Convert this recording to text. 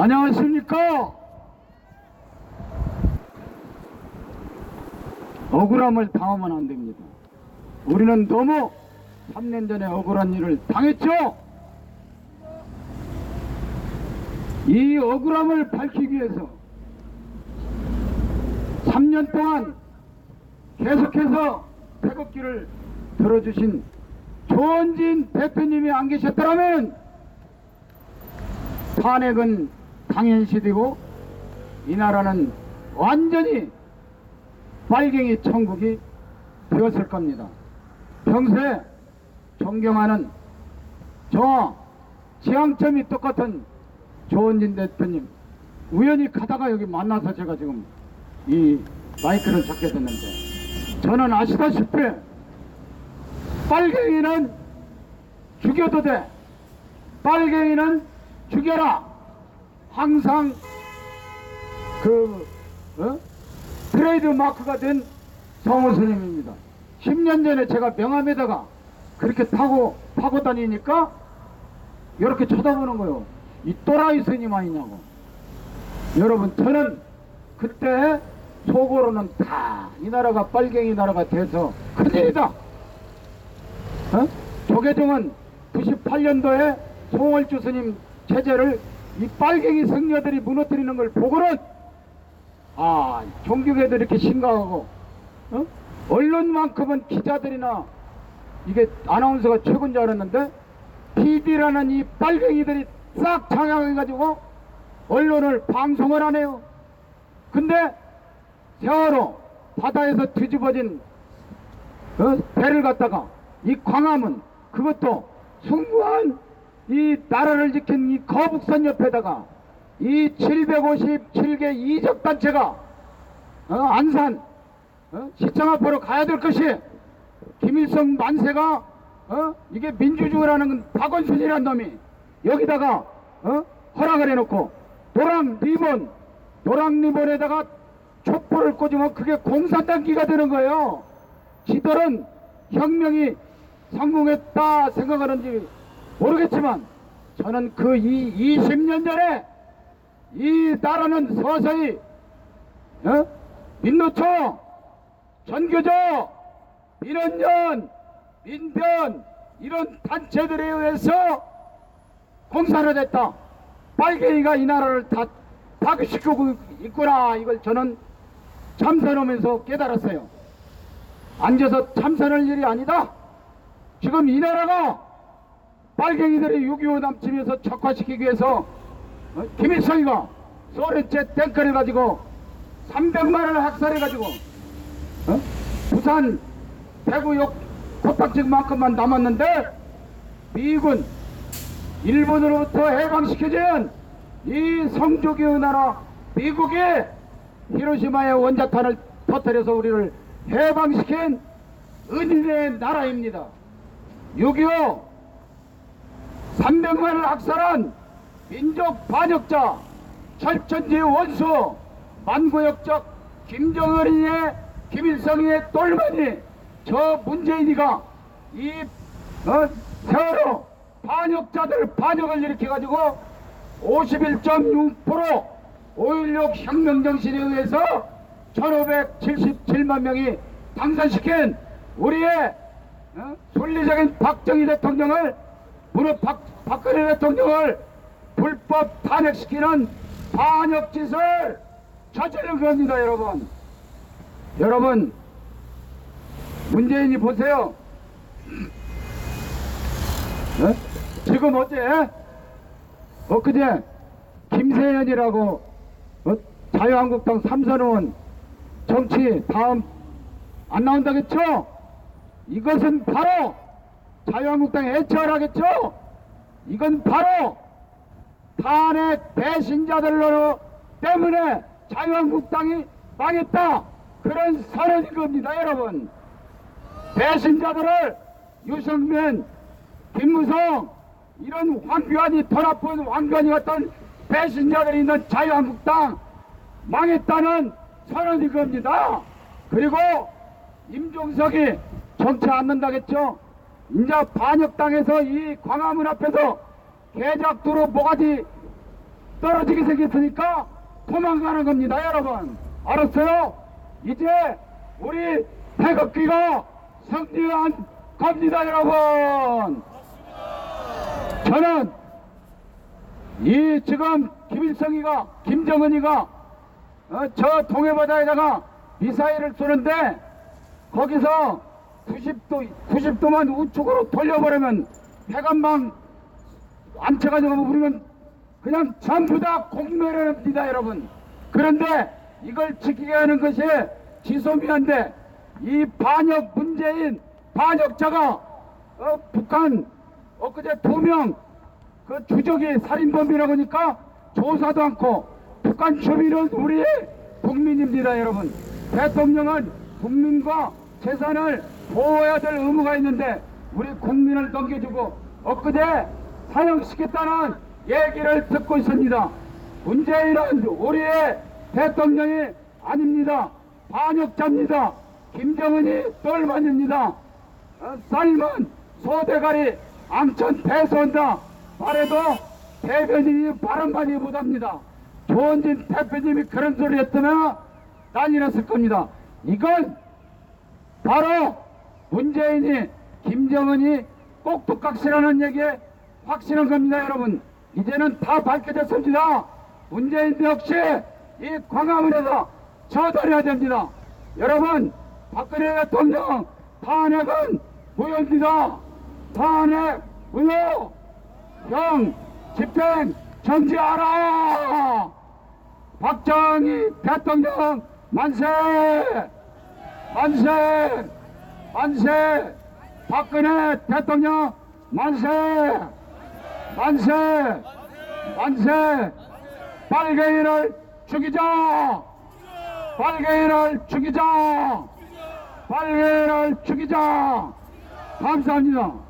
안녕하십니까? 억울함을 당하면 안 됩니다. 우리는 너무 3년 전에 억울한 일을 당했죠? 이 억울함을 밝히기 위해서 3년 동안 계속해서 태극기를 들어주신 조원진 대표님이 안 계셨더라면 탄핵은 당연시되고 이 나라는 완전히 빨갱이 천국이 되었을 겁니다. 평소에 존경하는 저와 지향점이 똑같은 조원진 대표님 우연히 가다가 여기 만나서 제가 지금 이 마이크를 잡게 됐는데 저는 아시다시피 빨갱이는 죽여도 돼 빨갱이는 죽여라 항상 그 어? 트레이드 마크가 된 성호 스님입니다 10년 전에 제가 명함에다가 그렇게 타고 타고 다니니까 이렇게 쳐다보는 거예요 이 또라이 스님 아니냐고 여러분 저는 그때 속으로는 다 이 나라가 빨갱이 나라가 돼서 큰일이다 어? 조계종은 98년도에 송월주 스님 체제를 이 빨갱이 성녀들이 무너뜨리는 걸 보고는 아 종교계도 이렇게 심각하고 어? 언론만큼은 기자들이나 이게 아나운서가 최고인 줄 알았는데 PD라는 이 빨갱이들이 싹 장악해가지고 언론을 방송을 하네요. 근데 세월호 바다에서 뒤집어진 어? 배를 갖다가 이 광화문 그것도 숭고한 이 나라를 지킨 이 거북선 옆에다가 이 757개 이적 단체가 어? 안산 어? 시청 앞으로 가야 될 것이 김일성 만세가 어? 이게 민주주의라는 건 박원순이라는 놈이 여기다가 어? 허락을 해놓고 노랑 리본 노랑 리본에다가 촛불을 꽂으면 그게 공산당기가 되는 거예요. 지들은 혁명이 성공했다 생각하는지 모르겠지만 저는 그 이 20년 전에 이 나라는 서서히 어? 민노총, 전교조, 민원연, 민변 이런 단체들에 의해서 공산화됐다. 빨갱이가 이 나라를 다 파괴시키고 있구나. 이걸 저는 참선하면서 깨달았어요. 앉아서 참선할 일이 아니다. 지금 이 나라가 빨갱이들이 6.25 남침에서 적화시키기 위해서 어? 김일성이가 소련제 탱크를 가지고 300만을 학살해가지고 어? 부산 대구 욕 코딱지만큼만 남았는데 미군 일본으로부터 해방시켜진 이 성조기의 나라 미국이 히로시마의 원자탄을 터뜨려서 우리를 해방시킨 은인의 나라입니다. 6.25 300만을 학살한 민족 반역자 철천지 원수 만고역적 김정은이의 김일성의 똘마니 저 문재인이가 이 어, 세월호 반역자들 반역을 일으켜가지고 51.6% 5.16 혁명 정신에 의해서 1577만 명이 당선시킨 우리의 어? 순리적인 박정희 대통령을 무릇 박, 박근혜 대통령을 불법 탄핵시키는 반역 짓을 저지른 겁니다 여러분 여러분 문재인이 보세요 어? 지금 어제 엊그제 김세연이라고 어? 자유한국당 삼선 의원 정치 다음 안 나온다겠죠? 이것은 바로 자유한국당에 해체를 하겠죠? 이건 바로 탄핵 배신자들 때문에 자유한국당이 망했다. 그런 선언인 겁니다, 여러분. 배신자들을 유승민, 김무성, 이런 황교안이 더 나쁜 황교안이 같은 배신자들이 있는 자유한국당 망했다는 선언인 겁니다. 그리고 임종석이 정치 않는다겠죠? 이제 반역당에서 이 광화문 앞에서 개작도로 모가지 떨어지게 생겼으니까 도망가는 겁니다, 여러분. 알았어요? 이제 우리 태극기가 승리한 겁니다, 여러분. 저는 이 지금 김일성이가 김정은이가 어, 저 동해바다에다가 미사일을 쏘는데 거기서 90도 90도만 우측으로 돌려버리면 해관망 안 쳐가지고 우리는 그냥 전부 다 공멸합니다 여러분. 그런데 이걸 지키게 하는 것이 지소미한데 이 반역 문재인 반역자가 어, 북한 엊그제 두 명 그 주적이 살인범이라고 하니까 조사도 않고 북한 주민은 우리 국민입니다 여러분. 대통령은 국민과 재산을 보호해야 될 의무가 있는데 우리 국민을 넘겨주고 엊그제 사형시켰다는 얘기를 듣고 있습니다. 문재인은 우리의 대통령이 아닙니다. 반역자입니다. 김정은이 똘만입니다. 어, 삶은 소대가리 앙천 대소한다 말해도 대변인이 바람 많이 못합니다. 조원진 대표님이 그런 소리 했다면 난리 났을 겁니다. 이건 바로 문재인이 김정은이 꼭두각시라는 얘기에 확신한 겁니다 여러분. 이제는 다 밝혀졌습니다. 문재인 역시 이 광화문에서 처벌해야 됩니다. 여러분 박근혜 대통령 탄핵은 무효입니다. 탄핵 무효. 형 집행 정지하라 박정희 대통령 만세 만세! 만세! 박근혜 대통령 만세! 만세! 만세! 빨갱이를 죽이자! 빨갱이를 죽이자! 빨갱이를 죽이자! 감사합니다